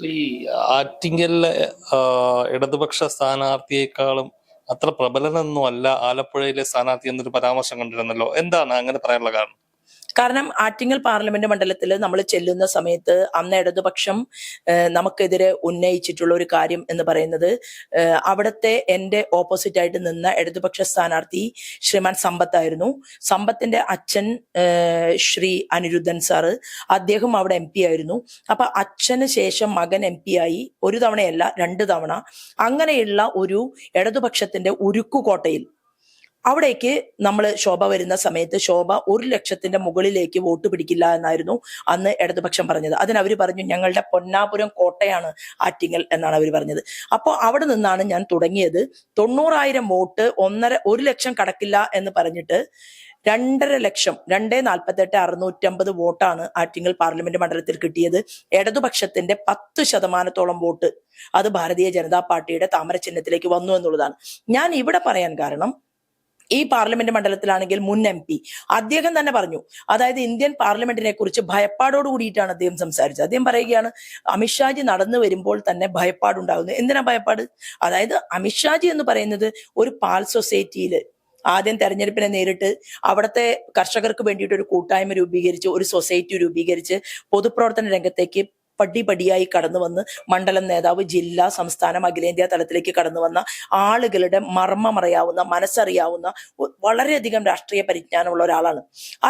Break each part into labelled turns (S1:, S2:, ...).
S1: ഈ ആറ്റിങ്ങലിലെ ഇടതുപക്ഷ സ്ഥാനാർത്ഥിയെക്കാളും അത്ര പ്രബലനൊന്നും അല്ല ആലപ്പുഴയിലെ സ്ഥാനാർത്ഥി എന്നൊരു പരാമർശം കണ്ടിരുന്നല്ലോ. എന്താണ് അങ്ങനെ പറയാനുള്ള കാരണം?
S2: കാരണം ആറ്റിങ്ങൽ പാർലമെന്റ് മണ്ഡലത്തിൽ നമ്മൾ ചെല്ലുന്ന സമയത്ത് അന്ന് ഇടതുപക്ഷം നമുക്കെതിരെ ഉന്നയിച്ചിട്ടുള്ള ഒരു കാര്യം എന്ന് പറയുന്നത് അവിടുത്തെ എന്റെ ഓപ്പോസിറ്റ് ആയിട്ട് നിന്ന ഇടതുപക്ഷ സ്ഥാനാർത്ഥി ശ്രീമാൻ സമ്പത്തായിരുന്നു സമ്പത്തിന്റെ അച്ഛൻ ശ്രീ അനിരുദ്ധൻ സാറ് അദ്ദേഹം അവിടെ എം പി ആയിരുന്നു. അപ്പൊ അച്ഛന് ശേഷം മകൻ എം പി ആയി ഒരു തവണയല്ല രണ്ട് തവണ. അങ്ങനെയുള്ള ഒരു ഇടതുപക്ഷത്തിന്റെ ഉരുക്കുകോട്ടയിൽ അവിടേക്ക് നമ്മൾ ശോഭ വരുന്ന സമയത്ത് ശോഭ ഒരു ലക്ഷത്തിന്റെ മുകളിലേക്ക് വോട്ട് പിടിക്കില്ല എന്നായിരുന്നു അന്ന് ഇടതുപക്ഷം പറഞ്ഞത്. അതിന് അവർ പറഞ്ഞു ഞങ്ങളുടെ പൊന്നാപുരം കോട്ടയാണ് ആറ്റിങ്ങൽ എന്നാണ് അവർ പറഞ്ഞത്. അപ്പോൾ അവിടെ നിന്നാണ് ഞാൻ തുടങ്ങിയത്. തൊണ്ണൂറായിരം വോട്ട് ഒന്നര ഒരു ലക്ഷം കടക്കില്ല എന്ന് പറഞ്ഞിട്ട് രണ്ടര ലക്ഷം രണ്ടേ നാൽപ്പത്തെട്ട് അറുന്നൂറ്റമ്പത് വോട്ടാണ് ആറ്റിങ്ങൽ പാർലമെന്റ് മണ്ഡലത്തിൽ കിട്ടിയത്. ഇടതുപക്ഷത്തിന്റെ പത്ത് ശതമാനത്തോളം വോട്ട് അത് ഭാരതീയ ജനതാ പാർട്ടിയുടെ താമര ചിഹ്നത്തിലേക്ക് വന്നു എന്നുള്ളതാണ്. ഞാൻ ഇവിടെ പറയാൻ കാരണം ഈ പാർലമെന്റ് മണ്ഡലത്തിലാണെങ്കിൽ മുൻ എം പി അദ്ദേഹം തന്നെ പറഞ്ഞു അതായത് ഇന്ത്യൻ പാർലമെന്റിനെ കുറിച്ച് ഭയപ്പാടോട് കൂടിയിട്ടാണ് അദ്ദേഹം സംസാരിച്ചത്. അദ്ദേഹം പറയുകയാണ് അമിത്ഷാജി നടന്നു വരുമ്പോൾ തന്നെ ഭയപ്പാടുണ്ടാകുന്നു. എന്തിനാ ഭയപ്പാട്? അതായത് അമിത്ഷാജി എന്ന് പറയുന്നത് ഒരു പാൽ സൊസൈറ്റിയിൽ ആദ്യം തെരഞ്ഞെടുപ്പിനെ നേരിട്ട് അവിടുത്തെ കർഷകർക്ക് വേണ്ടിയിട്ട് ഒരു കൂട്ടായ്മ രൂപീകരിച്ച് ഒരു സൊസൈറ്റി രൂപീകരിച്ച് പൊതുപ്രവർത്തന രംഗത്തേക്ക് പടിപടിയായി കടന്നു വന്ന് മണ്ഡലം നേതാവ് ജില്ലാ സംസ്ഥാനം അഖിലേന്ത്യാ തലത്തിലേക്ക് കടന്നു വന്ന ആളുകളുടെ മർമ്മമറിയാവുന്ന മനസ്സറിയാവുന്ന വളരെയധികം രാഷ്ട്രീയ പരിജ്ഞാനമുള്ള ഒരാളാണ്.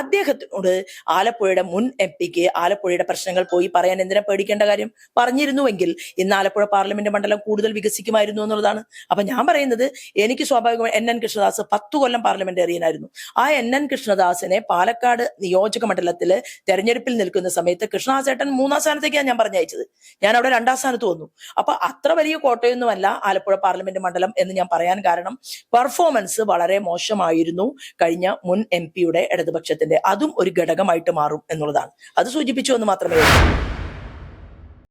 S2: അദ്ദേഹത്തിനോട് ആലപ്പുഴയുടെ മുൻ എം പിക്ക് ആലപ്പുഴയുടെ പ്രശ്നങ്ങൾ പോയി പറയാൻ എന്തിനാ പേടിക്കേണ്ട കാര്യം? പറഞ്ഞിരുന്നുവെങ്കിൽ ഇന്ന് ആലപ്പുഴ പാർലമെന്റ് മണ്ഡലം കൂടുതൽ വികസിക്കുമായിരുന്നു എന്നുള്ളതാണ്. അപ്പൊ ഞാൻ പറയുന്നത് എനിക്ക് സ്വാഭാവികമായി എൻ എൻ കൃഷ്ണദാസ് പത്ത് കൊല്ലം പാർലമെന്റേറിയനായിരുന്നു. ആ എൻ എൻ കൃഷ്ണദാസിനെ പാലക്കാട് നിയോജക മണ്ഡലത്തിൽ തെരഞ്ഞെടുപ്പിൽ നിൽക്കുന്ന സമയത്ത് കൃഷ്ണദാസ് ഏട്ടൻ മൂന്നാം സ്ഥാനത്തേക്കാണ് ഞാൻ പറഞ്ഞയച്ചത്. ഞാൻ അവിടെ രണ്ടാം സ്ഥാനത്ത് വന്നു. അപ്പൊ അത്ര വലിയ കോട്ടയൊന്നുമല്ല ആലപ്പുഴ പാർലമെന്റ് മണ്ഡലം എന്ന് ഞാൻ പറയാൻ കാരണം പെർഫോമൻസ് വളരെ മോശമായിരുന്നു കഴിഞ്ഞ മുൻ എം പിയുടെ ഇടതുപക്ഷത്തിന്റെ. അതും ഒരു ഘടകമായിട്ട് മാറും എന്നുള്ളതാണ്. അത് സൂചിപ്പിച്ചു എന്ന് മാത്രമേ